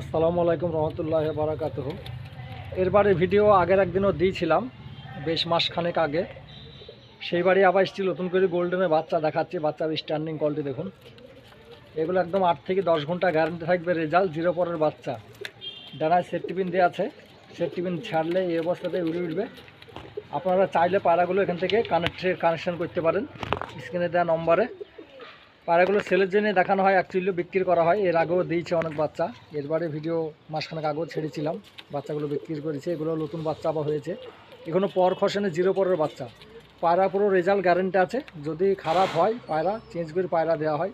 আসসালামু আলাইকুম রহমতুল্লাহ বারাকাত এরবারে ভিডিও আগের একদিনও দিয়েছিলাম, বেশ মাসখানেক আগে। সেই বাড়ি আবার এসেছি, নতুন করে গোল্ডেনের বাচ্চা দেখাচ্ছি বাচ্চার স্ট্যান্ডিং কোয়ালিটি দেখুন। এগুলো একদম আট থেকে দশ ঘণ্টা গ্যারান্টি থাকবে রেজাল্ট জিরো পরের বাচ্চা। ডানায় সেফটি পিন দেওয়া আছে সেফটি পিন ছাড়লে এই অবস্থাতে উড়ে উঠবে। আপনারা চাইলে পাড়াগুলো এখান থেকে কানেক্ট কানেকশন করতে পারেন স্ক্রিনে দেওয়া নম্বরে। পায়রাগুলো সেলের জন্য দেখানো হয় অ্যাকচুয়ালি বিক্রি করা হয়। এর আগেও দিয়েছে অনেক বাচ্চা। এরবারে ভিডিও মাসখানেক আগেও ছেড়েছিলাম। বাচ্চাগুলো বিক্রি করেছে। এগুলো নতুন বাচ্চা আবার হয়েছে। এখনও পর খসেনে জিরো পরের বাচ্চা। পায়রা পুরো রেজাল্ট গ্যারেন্টি আছে। যদি খারাপ হয় পায়রা চেঞ্জ করে পায়রা দেওয়া হয়।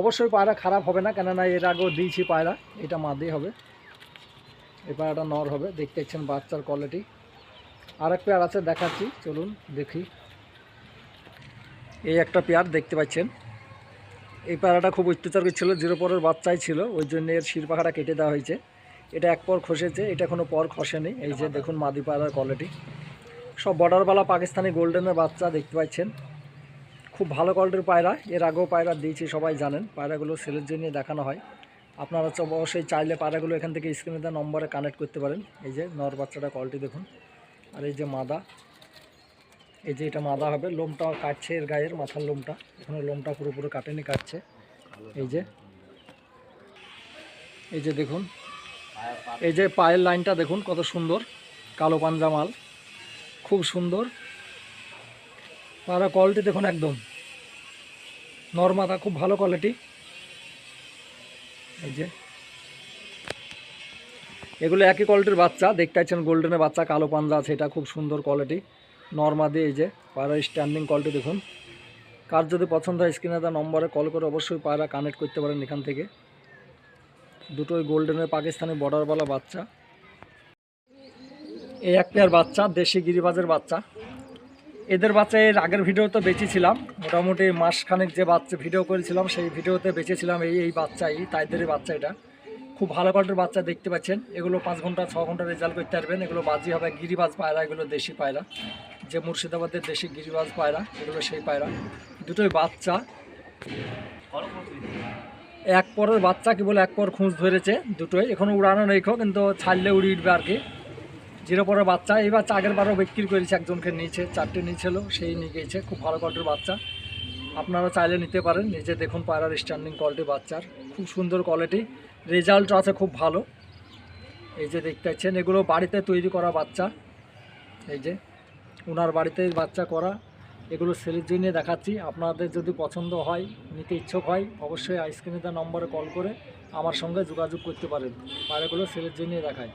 অবশ্যই পায়রা খারাপ হবে না। কেননা এর আগেও দিয়েছি পায়রা। এটা মাদি হবে। এই পায়রাটা নর হবে। দেখতে পাচ্ছেন বাচ্চার কোয়ালিটি আর এক পেয়ার আছে, দেখাচ্ছি। চলুন দেখি। এই একটা পেয়ার দেখতে পাচ্ছেন। এই পায়রাটা খুব অত্যাচার করছিল, জিরো পরের বাচ্চাই ছিল, ওই জন্য এর শির পাখাটা কেটে দেওয়া হয়েছে। এটা এক পর খসেছে, এটা কোনো পর খসেনি, এই যে দেখুন মাদি পায়রার কোয়ালিটি সব বর্ডারওয়ালা পাকিস্তানি গোল্ডেনের বাচ্চা দেখতে পাচ্ছেন। খুব ভালো কোয়ালিটির পায়রা, এর আগেও পায়রা দিয়েছি, সবাই জানেন, পায়রাগুলো সেলের জন্য দেখানো হয়। আপনারা হচ্ছে অবশ্যই চাইলে পায়রাগুলো এখান থেকে স্ক্রিনে দেওয়া নম্বরে কানেক্ট করতে পারেন। এই যে নর বাচ্চাটা কোয়ালিটি দেখুন, আর এই যে মাদা এই যে এটা মাদা হবে, লোমটা কাটছে এর গায়ের, মাথার লোমটা। এখনও লোমটা পুরোপুরি কাটেনি, কাটছে। এই যে এই যে দেখুন, এই যে পায়ের লাইনটা দেখুন কত সুন্দর, কালো পাঞ্জা মাল, খুব সুন্দর। পাড়া কোয়ালিটি দেখুন একদম। নর্মাদা, খুব ভালো কোয়ালিটি এই যে, এগুলো একই কোয়ালিটির বাচ্চা, দেখতে পাচ্ছেন গোল্ডেনের বাচ্চা, কালো পাঞ্জা আছে, এটা খুব সুন্দর কোয়ালিটি নর্মাদি এই যে পায়রা স্ট্যান্ডিং কলটি দেখুন। কার যদি পছন্দ হয় স্ক্রিনে তার নম্বরে কল করে অবশ্যই পায়রা কানেক্ট করতে পারেন এখান থেকে। দুটোই গোল্ডেনের পাকিস্তানি বর্ডারওয়ালা বাচ্চা। এই এক পেয়ার বাচ্চা, দেশি গিরিবাজের বাচ্চা। এদের বাচ্চা এর আগের ভিডিও ভিডিওতে বেঁচেছিলাম। মোটামুটি মাসখানেক যে বাচ্চা ভিডিও করেছিলাম, সেই ভিডিওতে বেঁচেছিলাম এই এই বাচ্চা, এই তাইদেরই বাচ্চা এটা। খুব ভালো কোয়ালিটির বাচ্চা দেখতে পাচ্ছেন। এগুলো পাঁচ ঘণ্টা, ছ ঘণ্টা রেজাল্ট করতে পারবেন। এগুলো বাজি হবে গিরিবাজ পায়রা, এগুলো দেশি পায়রা। যে মুর্শিদাবাদের দেশি গিরিবাজ পায়রা এগুলো সেই পায়রা। দুটোই বাচ্চা। এক পরের বাচ্চা কি বলে এক পর খুঁজ ধরেছে দুটোই। এখনও উড়ানো নেই খো, কিন্তু ছাড়লে উড়িয়ে উঠবে আর কি। জিরো পরের বাচ্চা এই বাচ্চা আগের বারও বিক্রি করেছে একজনকে নিয়েছে চারটে নিয়েছিল সেই নিয়ে গিয়েছে খুব ভালো কোয়ালিটির বাচ্চা। আপনারা চাইলে নিতে পারেন নিজে দেখুন পায়রার স্ট্যান্ডিং কোয়ালিটি বাচ্চার। খুব সুন্দর কোয়ালিটি রেজাল্ট আছে খুব ভালো। এই যে দেখতে পাচ্ছেন এগুলো বাড়িতে তৈরি করা বাচ্চা। এই যে। ওনার বাড়িতে বাচ্চা করা, এগুলো সেলের জন্য দেখাচ্ছি। আপনাদের যদি পছন্দ হয়, নিতে ইচ্ছুক হয়, অবশ্যই আইসক্রিনে তার নম্বরে কল করে আমার সঙ্গে যোগাযোগ করতে পারেন। পায়রাগুলো সেলের জন্যে দেখায়।